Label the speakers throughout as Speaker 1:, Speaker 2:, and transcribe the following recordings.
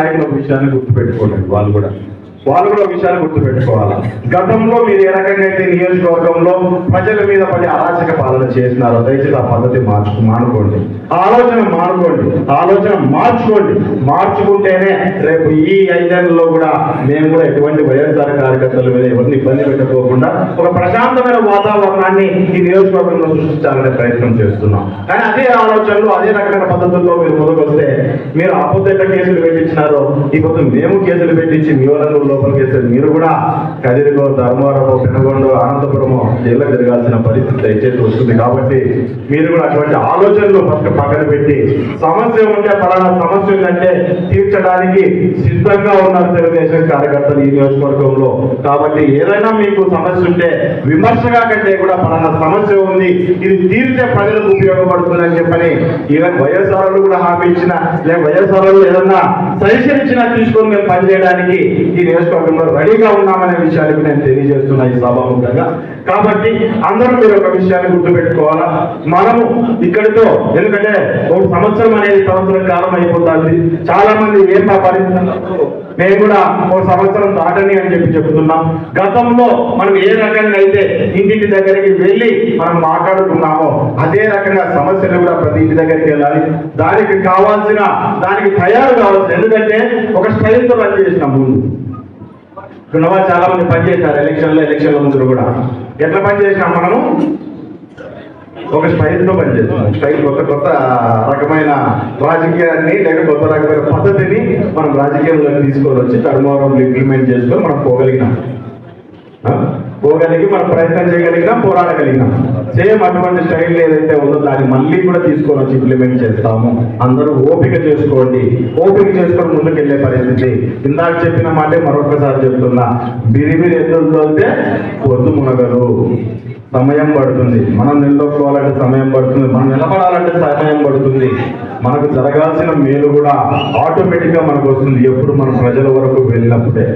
Speaker 1: నాయకుల విషయాన్ని గుర్తుపెట్టుకోండి వాళ్ళు కూడా. వాళ్ళు కూడా ఒక విషయాన్ని గుర్తుపెట్టుకోవాలి? గతంలో మీరు ఏ రకంగా అయితే నియోజకవర్గంలో ప్రజల మీద పడి అరాచక పాలన చేసినారో దయచేసి ఆ పద్ధతి మార్చు మానుకోండి. ఆలోచన మానుకోండి. ఆలోచన మార్చుకోండి. మార్చుకుంటేనే రేపు ఈ ఐదేళ్ళలో కూడా మేము కూడా ఎటువంటి వైఎస్ఆర్ కార్యకర్తల మీద ఎవరిని ఇబ్బంది పెట్టకోకుండా ఒక ప్రశాంతమైన వాతావరణాన్ని ఈ నియోజకవర్గంలో సృష్టించాలనే ప్రయత్నం చేస్తున్నాం. కానీ అదే ఆలోచనలు అదే రకమైన పద్ధతుల్లో మీరు ముందుకొస్తే మీరు అపోజిట్ కేసులు పెట్టించినారో ఈ పొద్దు మేము కేసులు పెట్టించి మీ వాళ్ళను లోపలికి వేస్తే మీరు కూడా కదిరిలో ధర్మవరము పెనుగొండ అనంతపురము జైల్లో జరగాల్సిన పరిస్థితి దయచేసి వస్తుంది కాబట్టి మీరు కూడా అటువంటి ఆలోచనలు ఫస్ట్ పక్కన పెట్టి సమస్య ఉంటే పలానా సమస్య ఉందంటే తీర్చడానికి సిద్ధంగా ఉన్నారు తెలుగుదేశం కార్యకర్తలు ఈ నియోజకవర్గంలో. కాబట్టి ఏదైనా మీకు సమస్య ఉంటే విమర్శగా కంటే కూడా పలానా సమస్య ఉంది ఇది తీరితే ప్రజలకు ఉపయోగపడుతుంది అని చెప్పని ఈవెన్ వైఎస్ఆర్లు కూడా హామీ ఇచ్చిన లేక వైఎస్ఆర్ ఏదన్నా సజెషన్ ఇచ్చినా తీసుకొని మేము పనిచేయడానికి ఈ నియోజకవర్గంలో రెడీగా ఉన్నామనే విషయానికి నేను తెలియజేస్తున్నా ఈ సభాముఖంగా. కాబట్టి అందరూ మీరు ఒక విషయాన్ని గుర్తుపెట్టుకోవాలా? మనము ఇక్కడితో ఎందుకంటే ఒక సంవత్సరం అనేది సంవత్సరం కాలం అయిపోతుంది. చాలా మంది ఏం పరిస్థితులు మేము కూడా ఒక సంవత్సరం దాటని అని చెప్పి చెబుతున్నాం గతంలో మనం ఏ రకంగా అయితే ఇంటింటి దగ్గరికి వెళ్ళి మనం మాట్లాడుకున్నామో అదే రకంగా సమస్యలు కూడా ప్రతి ఇంటి దగ్గరికి వెళ్ళాలి. దానికి కావాల్సిన దానికి తయారు కావాల్సిన ఎందుకంటే ఒక స్టైల్తో రన్ చేసినాం ముందు. గుణవా చాలా మంది పనిచేశారు ఎలక్షన్లో ఎలక్షన్ల ముందు కూడా. ఎట్లా పనిచేసినాం మనము? ఒక స్టైల్ పనిచేస్తాం స్టైల్ ఒక కొత్త రకమైన రాజకీయాన్ని లేక కొత్త రకమైన పద్ధతిని మనం రాజకీయంలో తీసుకొని వచ్చి టర్మోవరం ఇంప్లిమెంట్ చేసుకొని మనం పోగలిగినాం. పోగలిగి మనం ప్రయత్నం చేయగలిగినాం పోరాడగలిగినాం. సేమ్ అటువంటి స్టైల్ ఏదైతే ఉందో దాన్ని మళ్ళీ కూడా తీసుకొని వచ్చి ఇంప్లిమెంట్ చేస్తాము. అందరూ ఓపిక చేసుకోండి. ఓపిక చేసుకొని ముందుకెళ్ళే పరిస్థితి. ఇందాక చెప్పిన మాటే మరొకసారి చెప్తున్నా. బిరిబిరి ఎద్దులతో పొద్దు మునగలు సమయం పడుతుంది. మనం నిలదొక్కోవాలంటే సమయం పడుతుంది. మనం నిలబడాలంటే సమయం పడుతుంది. మనకు జరగాల్సిన మేలు కూడా ఆటోమేటిక్గా మనకు వస్తుంది. ఎప్పుడు మనం ప్రజల వరకు వెళ్ళినప్పుడే.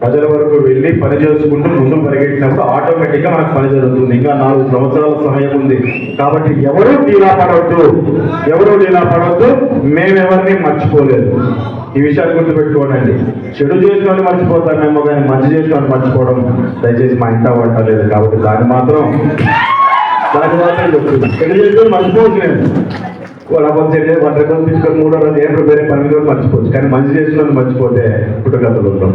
Speaker 1: ప్రజల వరకు వెళ్ళి పని చేసుకుంటూ ముందు పరిగెట్టినప్పుడు ఆటోమేటిక్గా మనకు పని జరుగుతుంది. ఇంకా నాలుగు సంవత్సరాల సమయం ఉంది. కాబట్టి ఎవరు డీలా పడవద్దు. ఎవరు డీలా పడవద్దు. మేమెవరిని మర్చిపోలేదు. ఈ విషయాలు గుర్తుపెట్టుకోనండి చెడు చేసిన వాళ్ళు మర్చిపోతామేమో కానీ మంచి చేసిన వాళ్ళు మర్చిపోవడం దయచేసి మా ఇంట పట్టలేదు కాబట్టి దాన్ని మాత్రం దాన్ని మాత్రం చెప్తుంది చెడు చేసిన మర్చిపోవచ్చు నేను. వాళ్ళ చెడు వంట రోజులు తీసుకొని మూడో రోజు ఏం వేరే పని రోజులు మర్చిపోవచ్చు. కానీ మంచి చేసిన వాళ్ళు మర్చిపోతే పుట్టుకథలు ఉంటాం.